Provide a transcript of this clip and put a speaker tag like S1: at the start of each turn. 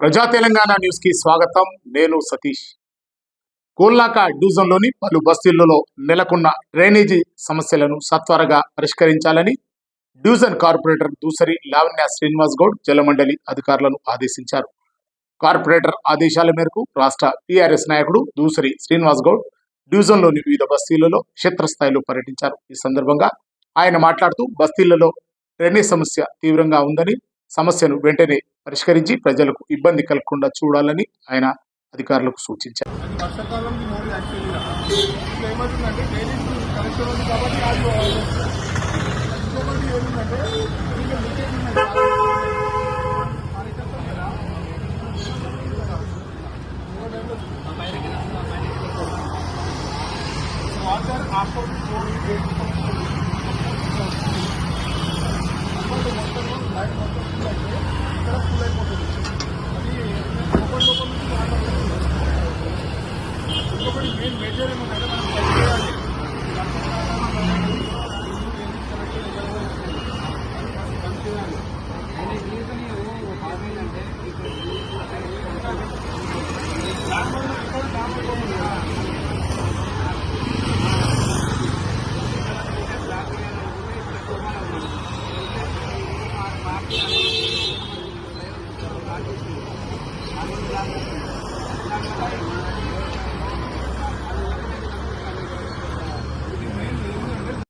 S1: ప్రజా తెలంగాణ న్యూస్కి స్వాగతం. నేను సతీష్. కోల్లాక డివిజన్లోని పలు బస్తీల్లో నెలకొన్న డ్రైనేజీ సమస్యలను సత్వరగా పరిష్కరించాలని డివిజన్ కార్పొరేటర్ దూసరి లావణ్య శ్రీనివాస్ గౌడ్ జలమండలి అధికారులను ఆదేశించారు. కార్పొరేటర్ ఆదేశాల మేరకు రాష్ట్ర టీఆర్ఎస్ నాయకుడు దూసరి శ్రీనివాస్ గౌడ్ డివిజన్లోని వివిధ బస్తీలలో క్షేత్రస్థాయిలో పర్యటించారు. ఈ సందర్భంగా ఆయన మాట్లాడుతూ బస్తీలలో డ్రైనేజ్ సమస్య తీవ్రంగా ఉందని సమస్యను వెంటనే పరిష్కరించి ప్రజలకు ఇబ్బంది కలగకుండా చూడాలని ఆయన అధికారులకు సూచించారు
S2: అది వర్షాకాలం Thank you.